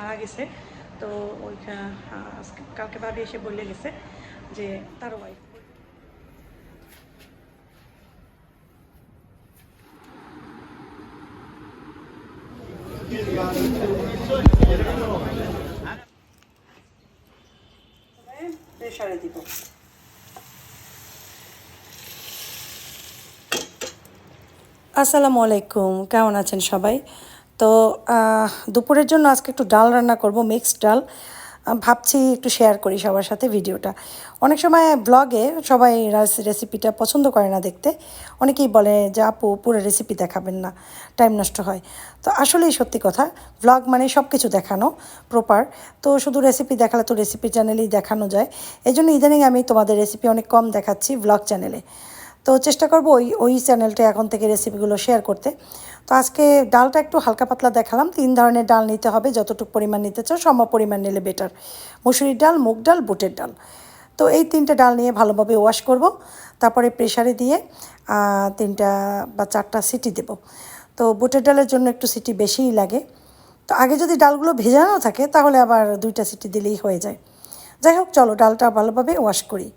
মারা গেছে। তো ওইখানে আজকে কালকে ভাবি এসে বলে গেছে যে তার ওয়াইফ প্রেশারে দিব। আসসালামু আলাইকুম কেমন আছেন সবাই? তো দুপুরের জন্য আজকে একটু ডাল রান্না করব মিক্সড ডাল। ভাবছি একটু শেয়ার করি সবার সাথে ভিডিওটা। অনেক সময় ব্লগে সবাই রাস- রেসিপিটা পছন্দ করে না দেখতে। অনেকেই বলে যে, আপু, পুরো রেসিপি দেখাবেন না টাইম নষ্ট হয়। তো আসলেই সত্যি কথা ব্লগ মানে সব কিছু দেখানো প্রপার তো শুধু রেসিপি দেখালে তো রেসিপি চ্যানেলেই দেখানো যায়। এই জন্য ইদানিং আমি তোমাদের রেসিপি অনেক কম দেখাচ্ছি ব্লগ চ্যানেলে তো চেষ্টা করব ওই ওই চ্যানেলটা এখন থেকে রেসিপিগুলো শেয়ার করতে। তো আজকে ডালটা একটু হালকা পাতলা দেখালাম। তিন ধরনের ডাল নিতে হবে, যতটুকু পরিমাণ নিতে চাও সম পরিমাণ নিলে বেটার মুসুরির ডাল, মুগ ডাল, বুটের ডাল। তো এই তিনটে ডাল নিয়ে ভালোভাবে ওয়াশ করব। তারপরে প্রেশারে দিয়ে তিনটা বা চারটা সিটি দেব। তো বুটের ডালের জন্য একটু সিটি বেশিই লাগে। তো আগে যদি ডালগুলো ভেজানো থাকে, তাহলে আবার দুইটা সিটি দিলেই হয়ে যায়। যাই হোক, চলো ডালটা ভালোভাবে ওয়াশ করি।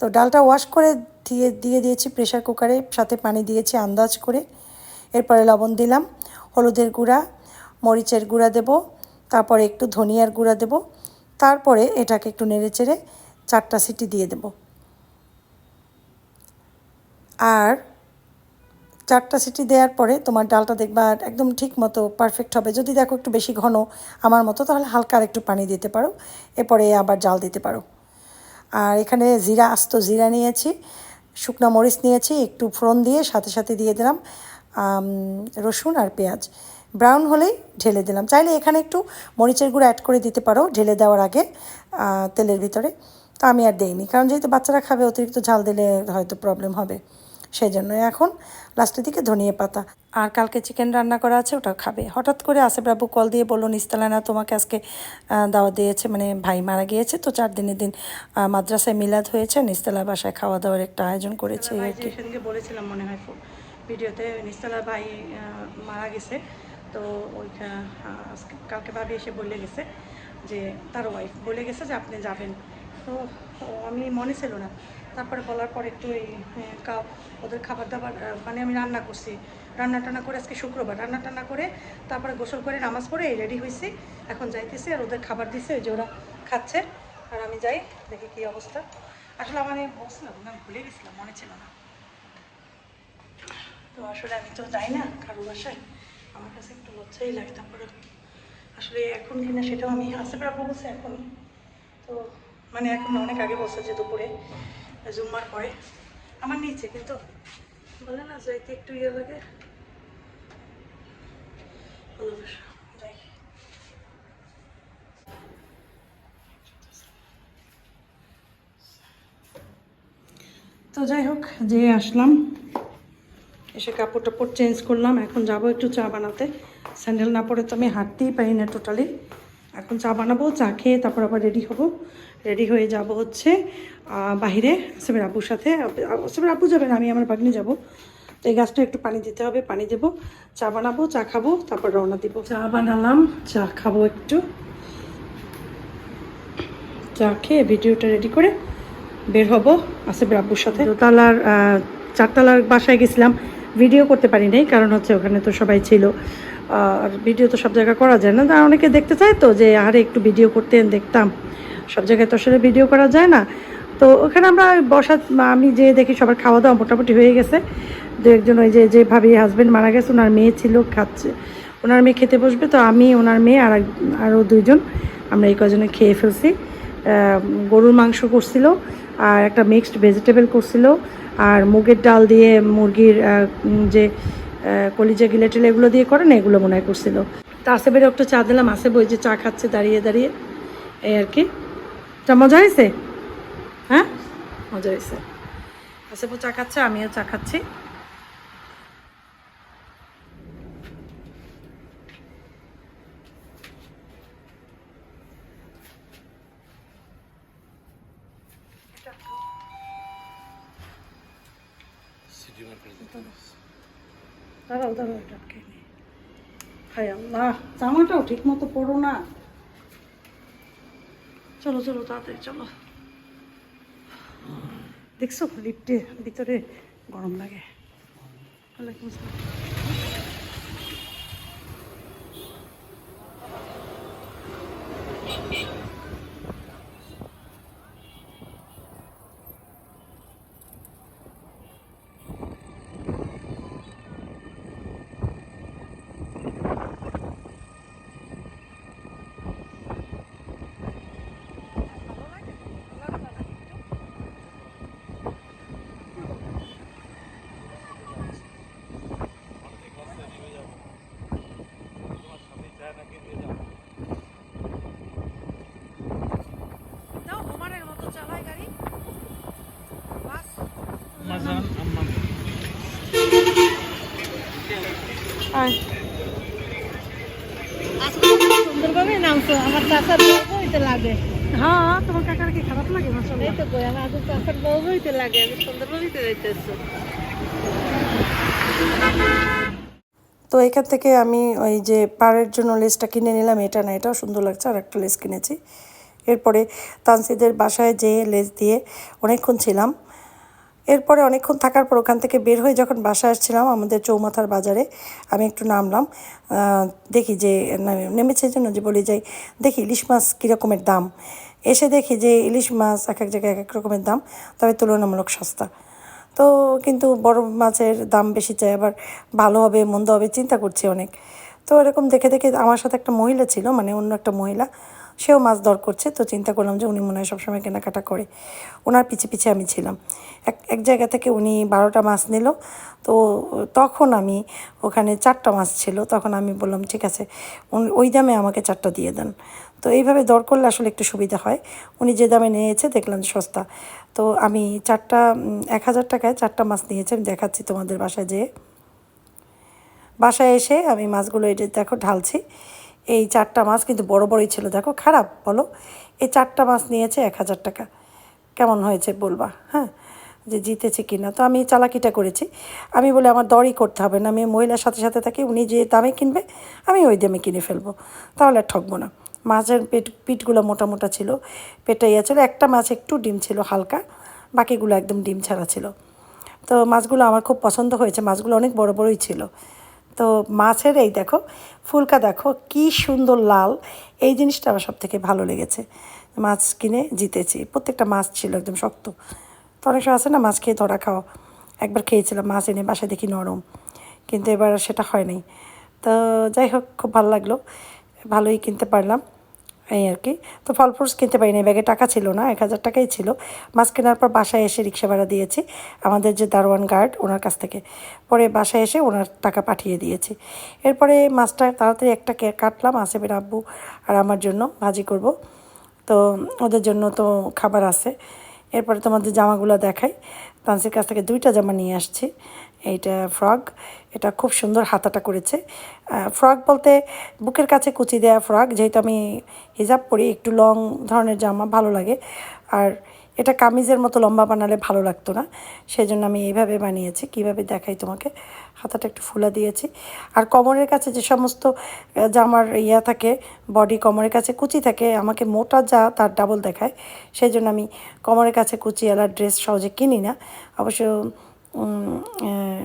তো ডালটা ওয়াশ করে দিয়ে দিয়ে দিয়েছি প্রেশার কুকারে সাথে পানি দিয়েছি আন্দাজ করে। এরপরে লবণ দিলাম, হলুদের গুঁড়া, মরিচের গুঁড়া দেব, তারপরে একটু ধনিয়ার গুঁড়া দেব, তারপরে এটাকে একটু নেড়ে চেড়ে চারটা সিটি দিয়ে দেব। আর চারটা সিটি দেওয়ার পরে তোমার ডালটা দেখবা একদম ঠিক মতো পারফেক্ট হবে। যদি দেখো একটু বেশি ঘন আমার মতো, তাহলে হালকা আর একটু পানি দিতে পারো, এরপরে আবার জাল দিতে পারো। আর এখানে জিরা, আস্ত জিরা নিয়েছি, শুকনো মরিচ নিয়েছি, একটু ফোড়ন দিয়ে সাথে সাথে দিয়ে দিলাম রসুন আর পেঁয়াজ। ব্রাউন হলেই ঢেলে দিলাম। চাইলে এখানে একটু মরিচের গুঁড়ো অ্যাড করে দিতে পারো ঢেলে দেওয়ার আগে তেলের ভিতরে। তো আমি আর দেইনি, কারণ যেহেতু বাচ্চারা খাবে, অতিরিক্ত ঝাল দিলে হয়তো প্রবলেম হবে। সেই জন্য এখন লাস্টের দিকে ধনিয়া পাতা। আর কালকে চিকেন রান্না করা আছে ওটা খাবে। হঠাৎ করে আসে বাবু কল দিয়ে বলল নিস্তালা না তোমাকে আজকে দাওয়া দিয়েছে মানে ভাই মারা গিয়েছে তো চার দিনের দিন মাদ্রাসায় মিলাদ হয়েছে নিস্তালা বাসায় খাওয়া দাওয়ার একটা আয়োজন করেছে আর কি। বলেছিলাম মনে হয় ভিডিওতে নিস্তালা ভাই মারা গেছে তো আজকে কালকে ভাবি এসে বলে গেছে যে তার ওয়াইফ বলে গেছে যে আপনি যাবেন। তো আমি মনে ছিল না। তারপরে বলার পর একটু এই আহ, কা- ওদের খাবার দাবার মানে আমি রান্না করছি। রান্না টান্না করে আজকে শুক্রবার। রান্না টান্না করে তারপরে গোসল করে নামাজ পড়ে রেডি হয়েছি এখন যাইতেছি আর ওদের খাবার দিছে ওই যে ওরা খাচ্ছে। আর আমি যাই দেখি কি অবস্থা। আসলে আমার বলছিলাম না ভুলে গেছিলাম মনে ছিল না। তো আসলে আমি তো যাই না কারও বাসায়। আমার কাছে একটু লজ্জাই লাগে তারপরে। আসলে এখন কিনা সেটাও আমি আসতে পারব বলছে এখন তো মানে এখন অনেক আগে বলছে যে দুপুরে জুম্মার পরে। আমার নিচে, কিন্তু। বলে না যাইতে একটু ইয়ে লাগে। তো যাই হোক যে আসলাম। এসে কাপড় টাপড় চেঞ্জ করলাম। এখন যাব একটু চা বানাতে। স্যান্ডেল না পরে তো আমি হাঁটতেই পারি না টোটালি। এখন চা বানাবো, চা খেয়ে তারপর আবার রেডি হব। রেডি হয়ে যাব হচ্ছে বাহিরে সেবের আব্বুর সাথে। সেবের আব্বু যাবেন আমি আমার বাগনি যাব। তো এই গাছটা একটু পানি দিতে হবে, পানি দেবো। চা বানাবো, চা খাব, তারপর রওনা দিব। চা বানালাম, চা খাব একটু। চা খেয়ে ভিডিওটা রেডি করে বের হব আসিফের আব্বুর সাথে। দোতলার চারতলার বাসায় গেছিলাম। ভিডিও করতে পারি নাই, কারণ হচ্ছে ওখানে তো সবাই ছিল। আর ভিডিও তো সব জায়গায় করা যায় না। অনেকে দেখতে চায় তো যে, আরে একটু ভিডিও করতেন দেখতাম। সব জায়গায় তো আসলে ভিডিও করা যায় না। তো ওখানে আমরা বসা, আমি যে দেখি সবার খাওয়া দাওয়া মোটামুটি হয়ে গেছে। দু একজন ওই যে যে ভাবি হাজব্যান্ড মারা গেছে, ওনার মেয়ে ছিল, খাচ্ছে। ওনার মেয়ে খেতে বসবে, তো আমি, ওনার মেয়ে আর আরও দুইজন, আমরা এই কজনে খেয়ে ফেলছি। গরুর মাংস করছিল, আর একটা মিক্সড ভেজিটেবল করছিল, আর মুগের ডাল দিয়ে মুরগির যে কলিজা গিলে টেলে এগুলো দিয়ে করেন, এগুলো মনে হয় করছিল। তা আসেবের একটু চা দিলাম আসে বই যে চা খাচ্ছে দাঁড়িয়ে দাঁড়িয়ে। এই আর কি। চা মজা হয়েছে? হ্যাঁ? মজা হয়েছে। আসেবো চা খাচ্ছে, আমিও চা খাচ্ছি। দাঁড়াও দাঁড়াও এটা খেয়ে হায় আল্লাহ, জামাটাও ঠিক মতো পড়ো না। চলো চলো, তাড়াতাড়ি চলো। দেখছ লিফটে ভিতরে গরম লাগে। ওয়ালাইকুম আসসালাম। Mazan aman. আয়। সুন্দরভাবে নামছো আমার চাচার বউ হইতে লাগে। হ্যাঁ তোমার কাকার কি খারাপ লাগে? এই তো কই আমার আজকে চাচার বউ হইতে লাগে আমি সুন্দরভাবে যাইতেছো। তো এখান থেকে আমি ওই যে পাড়ের জন্য লেসটা কিনে নিলাম এটা না এটাও সুন্দর লাগছে আর একটা লেস কিনেছি। এরপরে তানসিদের বাসায় যেয়ে লেস দিয়ে অনেকক্ষণ ছিলাম। এরপরে অনেকক্ষণ থাকার পর ওখান থেকে বের হয়ে যখন বাসায় আসছিলাম আমাদের চৌমাথার বাজারে, আমি একটু নামলাম দেখি যে নামে- নেমেছে জন্য যে বলি যাই দেখি ইলিশ মাছ কীরকমের দাম। এসে দেখি যে ইলিশ মাছ এক এক জায়গায় এক এক রকমের দাম, তবে তুলনামূলক সস্তা। তো কিন্তু বড় মাছের দাম বেশি চাই, আবার ভালো হবে, মন্দ হবে, চিন্তা করছি অনেক। তো এরকম দেখে দেখে আমার সাথে একটা মহিলা ছিল মানে অন্য একটা মহিলা সেও মাছ দর করছে, তো চিন্তা করলাম যে উনি মনে হয় সবসময় কেনাকাটা করে। ওনার পিছে পিছে আমি ছিলাম। এক এক জায়গা থেকে উনি বারোটা মাছ নিল, তো তখন আমি ওখানে চারটা মাছ ছিল, তখন আমি বললাম, ঠিক আছে ওই দামে আমাকে চারটা দিয়ে দেন। তো এইভাবে দর করলে আসলে একটু সুবিধা হয়। উনি যে দামে নিয়েছে দেখলাম সস্তা। তো আমি চারটা এক হাজার টাকায় চারটা মাছ নিয়েছি, আমি দেখাচ্ছি তোমাদের বাসায় যেয়ে। বাসায় এসে আমি মাছগুলো এটা দেখো ঢালছি। এই চারটা মাছ কিন্তু বড় বড়ই ছিল। দেখো, খারাপ, বলো? এই চারটা মাছ নিয়েছে এক হাজার টাকা। কেমন হয়েছে বলবা হ্যাঁ? যে জিতেছে কি না? তো আমি চালাকিটা করেছি। আমি বলে আমার দরই করতে হবে না। আমি মহিলার সাথে সাথে থাকি, উনি যে দামে কিনবে, আমি ওই দামে কিনে ফেলব। তাহলে আর ঠকবো না। মাছের পেট, পিঠগুলো মোটা মোটা ছিল পেটে ইয়ে ছিল। একটা মাছ একটু ডিম ছিল হালকা, বাকিগুলো একদম ডিম ছাড়া ছিল। তো মাছগুলো আমার খুব পছন্দ হয়েছে। মাছগুলো অনেক বড় বড়ই ছিল। তো মাছের এই দেখো, ফুলকা দেখো, কি সুন্দর লাল। এই জিনিসটা আমার সব থেকে ভালো লেগেছে। মাছ কিনে জিতেছি। প্রত্যেকটা মাছ ছিল একদম শক্ত। তো অনেক আছে না, মাছ খেয়ে ধরা খাও একবার খেয়েছিলাম, মাছ এনে বাসায় দেখি নরম। কিন্তু এবার সেটা হয় নাই। তো যাই হোক, খুব ভালো লাগল। ভালোই কিনতে পারলাম। এই আর কি। তো ফল ফ্রুটস কিনতে পারিনি, ব্যাগে টাকা ছিল না, এক হাজার টাকাই ছিল। মাছ কেনার পর বাসায় এসে রিক্সা ভাড়া দিয়েছি। আমাদের যে দারোয়ান গার্ড, ওনার কাছ থেকে। পরে বাসায় এসে ওনার টাকা পাঠিয়ে দিয়েছি। এরপরে মাছটা তাড়াতাড়ি একটা কাটলাম আসেবের আব্বু আর আমার জন্য ভাজি করব। তো ওদের জন্য তো খাবার আছে। এরপরে তোমাদের জামাগুলো দেখাই। তানসির কাছ থেকে দুইটা জামা নিয়ে আসছি। এইটা ফ্রক এটা খুব সুন্দর হাতাটা করেছে। ফ্রক বলতে বুকের কাছে কুচি দেওয়া ফ্রক যেহেতু আমি হিজাব পরি, একটু লং ধরনের জামা ভালো লাগে। আর এটা কামিজের মতো লম্বা বানালে ভালো লাগতো না। সেই জন্য আমি এইভাবে বানিয়েছি। কীভাবে দেখাই তোমাকে? হাতাটা একটু ফুলা দিয়েছি। আর কোমরের কাছে যে সমস্ত জামার ইয়া থাকে বডি কোমরের কাছে কুচি থাকে, আমাকে মোটা যা, তার ডাবল দেখায়। সেই জন্য আমি কোমরের কাছে কুচিওয়ালা ড্রেস সহজে কিনি না। অবশ্য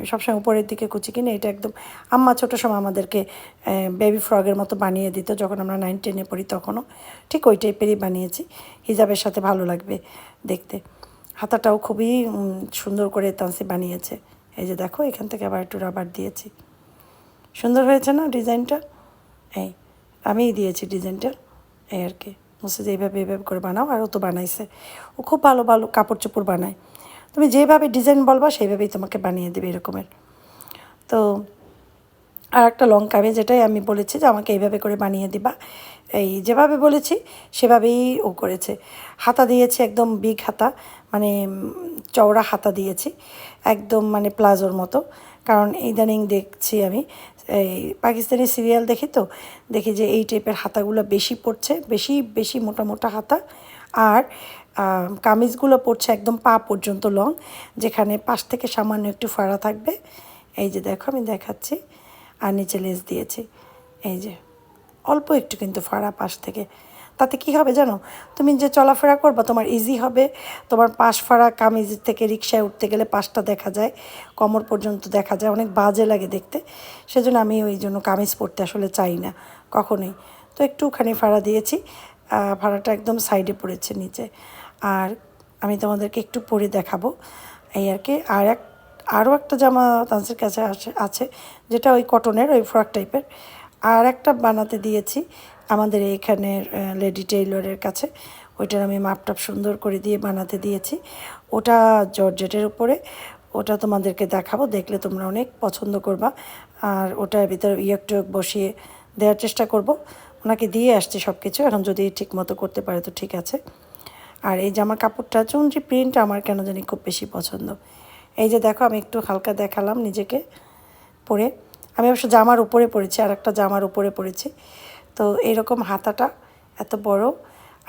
সবসময় উপরের দিকে কুচি কিনে এটা একদম আম্মা ছোটো সময় আমাদেরকে বেবি ফ্রগের মতো বানিয়ে দিত, যখন আমরা নাইন টেনে পড়ি তখনও। ঠিক ওই টাইপেরই বানিয়েছি। হিজাবের সাথে ভালো লাগবে দেখতে। হাতাটাও খুবই সুন্দর করে তানসি বানিয়েছে। এই যে দেখো, এখান থেকে আবার একটু রাবার দিয়েছি। সুন্দর হয়েছে না ডিজাইনটা? এই, আমিই দিয়েছি ডিজাইনটা। এই আর কি। যে এইভাবে এইভাবে করে বানাও আর ও তো বানাইছে। ও খুব ভালো ভালো কাপড় চোপড় বানায়। তুমি যেভাবে ডিজাইন বলবা, সেইভাবেই তোমাকে বানিয়ে দেবে এরকমের। তো আর একটা লং কামিজ যেটাই আমি বলেছি যে আমাকে এইভাবে করে বানিয়ে দিবা, এই যেভাবে বলেছি সেভাবেই ও করেছে। হাতা দিয়েছে একদম বিগ হাতা মানে চওড়া হাতা দিয়েছি, একদম মানে প্লাজোর মতো। কারণ ইদানিং দেখছি আমি, এই পাকিস্তানি সিরিয়াল দেখি তো, দেখি যে এই টাইপের হাতাগুলো বেশি পড়ছে, বেশি বেশি মোটা মোটা হাতা। আর কামিজগুলো পড়ছে একদম পা পর্যন্ত লং যেখানে পাশ থেকে সামান্য একটু ফাড়া থাকবে। এই যে দেখো, আমি দেখাচ্ছি। আর নিচে লেস দিয়েছি। এই যে, অল্প একটু কিন্তু ফাড়া পাশ থেকে। তাতে কি হবে জানো? তুমি যে চলাফেরা করবা, তোমার ইজি হবে। তোমার পাশ ফাড়া কামিজ থেকে রিক্সায় উঠতে গেলে পাশটা দেখা যায়। কোমর পর্যন্ত দেখা যায়। অনেক বাজে লাগে দেখতে। সেজন্য আমি ওই জন্য কামিজ পরতে আসলে চাই না, কখনোই। তো একটুখানি ফাড়া দিয়েছি। ফাড়াটা একদম সাইডে পড়েছে নিচে। আর আমি তোমাদেরকে একটু পরে দেখাবো এই আর কি। আর এক আরও একটা জামা তান্সের কাছে আছে আছে, যেটা ওই কটনের ওই ফ্রক টাইপের আর একটা বানাতে দিয়েছি আমাদের এখানের লেডি টেইলরের কাছে। ওইটার আমি মাপটাপ সুন্দর করে দিয়ে বানাতে দিয়েছি। ওটা জর্জেটের উপরে। ওটা তোমাদেরকে দেখাবো, দেখলে তোমরা অনেক পছন্দ করবা। আর ওটার ভিতরে ইয়ক টিয়ক বসিয়ে দেওয়ার চেষ্টা করব। ওনাকে দিয়ে আসছি সব কিছু এখন যদি ঠিক মতো করতে পারে তো ঠিক আছে। আর এই জামার কাপড়টা চুনজি প্রিন্ট আমার কেন জানি খুব বেশি পছন্দ। এই যে দেখো, আমি একটু হালকা দেখালাম নিজেকে পরে। আমি অবশ্য জামার উপরে পরেছি আর একটা জামার উপরে পরেছি। তো এইরকম হাতাটা এত বড়,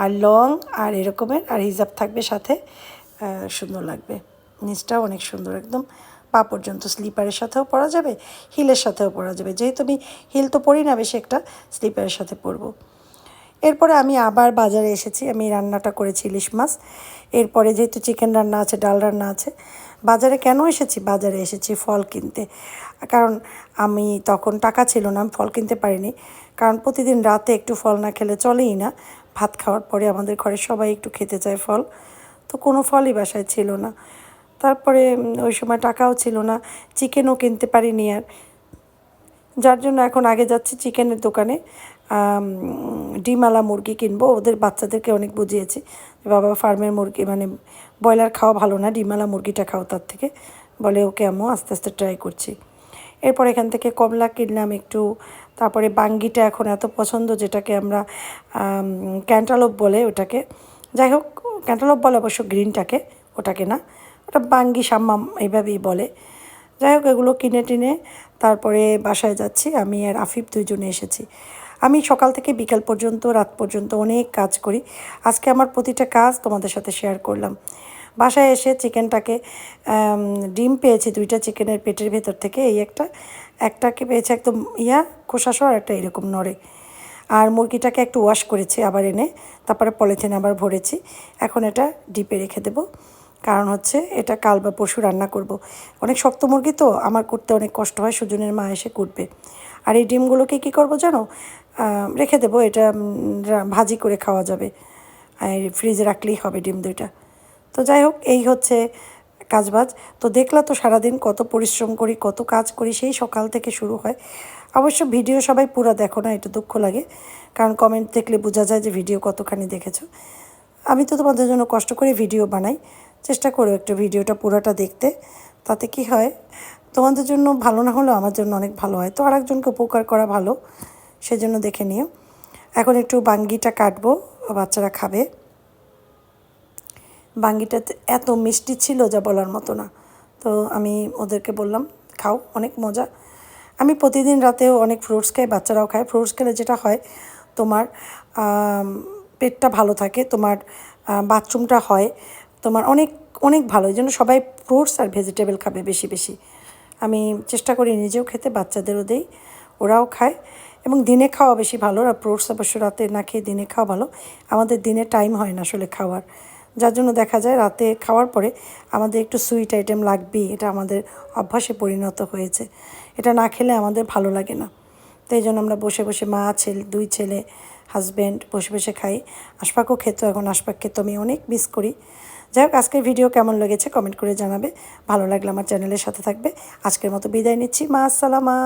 আর লং, আর এরকমের, আর হিজাব থাকবে সাথে সুন্দর লাগবে। নিচটাও অনেক সুন্দর একদম। পা পর্যন্ত স্লিপারের সাথেও পরা যাবে, হিলের সাথেও পরা যাবে। যেহেতু আমি হিল তো পরি না, বেশি একটা স্লিপারের সাথে পরবো। এরপরে আমি আবার বাজারে এসেছি, আমি রান্নাটা করেছি ইলিশ মাছ। এরপরে যেহেতু চিকেন রান্না আছে, ডাল রান্না আছে, বাজারে কেন এসেছি? বাজারে এসেছি ফল কিনতে। কারণ আমি তখন টাকা ছিল না, আমি ফল কিনতে পারিনি। কারণ প্রতিদিন রাতে একটু ফল না খেলে চলেই না। ভাত খাওয়ার পরে আমাদের ঘরে সবাই একটু খেতে চায় ফল। তো কোনো ফলই বাসায় ছিল না। তারপরে ওই সময় টাকাও ছিল না, চিকেনও কিনতে পারিনি আর। যার জন্য এখন আগে যাচ্ছি চিকেনের দোকানে। ডিমালা মুরগি কিনবো, ওদের বাচ্চাদেরকে অনেক বুঝিয়েছি বাবা ফার্মের মুরগি মানে ব্রয়লার খাওয়া ভালো না ডিমালা মুরগিটা খাও তার থেকে। বলে, ওকে আমিও আস্তে আস্তে ট্রাই করছি। এরপর এখান থেকে কমলা কিনলাম একটু, তারপরে বাঙ্গিটা এখন এত পছন্দ যেটাকে আমরা ক্যান্টালোপ বলে ওটাকে। যাই হোক ক্যান্টালোপ বলে অবশ্য গ্রিনটাকে ওটাকে না। ওটা বাঙ্গি সাম্মাম এইভাবেই বলে। যাই হোক, এগুলো কিনে টিনে তারপরে বাসায় যাচ্ছি। আমি আর আফিফ দুইজনে এসেছি। আমি সকাল থেকে বিকাল পর্যন্ত, রাত পর্যন্ত অনেক কাজ করি। আজকে আমার প্রতিটা কাজ তোমাদের সাথে শেয়ার করলাম। বাসায় এসে চিকেনটাকে ডিম পেয়েছি, দুইটা চিকেনের পেটের ভেতর থেকে। এই একটা, একটাকে পেয়েছে একদম ইয়া, খোসাসহ আর একটা এরকম নড়ে। আর মুরগিটাকে একটু ওয়াশ করেছি আবার এনে, তারপরে পলিথিন আবার ভরেছি। এখন এটা ডিপে রেখে দেবো। কারণ হচ্ছে এটা কাল বা পরশু রান্না করব। অনেক শক্ত মুরগি তো, আমার করতে অনেক কষ্ট হয়, সুজনের মা এসে করবে। আর এই ডিমগুলোকে কী করব জানো? রেখে দেবো, এটা ভাজি করে খাওয়া যাবে। আর ফ্রিজে রাখলেই হবে ডিম দুইটা। তো যাই হোক, এই হচ্ছে কাজবাজ। তো দেখলা তো সারাদিন কত পরিশ্রম করি, কত কাজ করি, সেই সকাল থেকে শুরু হয়। অবশ্য ভিডিও সবাই পুরো দেখো না, এটা দুঃখ লাগে। কারণ কমেন্ট দেখলে বোঝা যায় যে ভিডিও কতখানি দেখেছ। আমি তো তোমাদের জন্য কষ্ট করে ভিডিও বানাই। চেষ্টা করো একটু ভিডিওটা পুরোটা দেখতে। তাতে কি হয়, তোমাদের জন্য ভালো না হলেও আমার জন্য অনেক ভালো হয়। তো আরেকজনকে উপকার করা ভালো, সেজন্য দেখে নিও। এখন একটু বাঙ্গিটা কাটবো, বাচ্চারা খাবে। বাঙ্গিটাতে এত মিষ্টি ছিল যা বলার মতো না। তো আমি ওদেরকে বললাম, খাও, অনেক মজা। আমি প্রতিদিন রাতেও অনেক ফ্রুটস খাই, বাচ্চারাও খায়। ফ্রুটস খেলে যেটা হয়, তোমার পেটটা ভালো থাকে, তোমার বাথরুমটা হয় তোমার অনেক অনেক ভালো। এই জন্য সবাই ফ্রুটস আর ভেজিটেবল খাবে বেশি বেশি। আমি চেষ্টা করি নিজেও খেতে, বাচ্চাদেরও দেই, ওরাও খায়। এবং দিনে খাওয়া বেশি ভালো, আর ফ্রুটস অবশ্য রাতে না খেয়ে দিনে খাওয়া ভালো। আমাদের দিনে টাইম হয় না আসলে খাওয়ার। যার জন্য দেখা যায় রাতে খাওয়ার পরে আমাদের একটু সুইট আইটেম লাগবেই, এটা আমাদের অভ্যাসে পরিণত হয়েছে। এটা না খেলে আমাদের ভালো লাগে না। তো এই জন্য আমরা বসে বসে মা, ছেলে, দুই ছেলে, হাজব্যান্ড বসে বসে খাই। আশপাকও খেত, এখন আশপাক খেত আমি অনেক মিস করি। যাই হোক, আজকের ভিডিও কেমন লেগেছে কমেন্ট করে জানাবে। ভালো লাগলে আমার চ্যানেলের সাথে থাকবে। আজকের মতো বিদায় নিচ্ছি। মা, আসসালামা।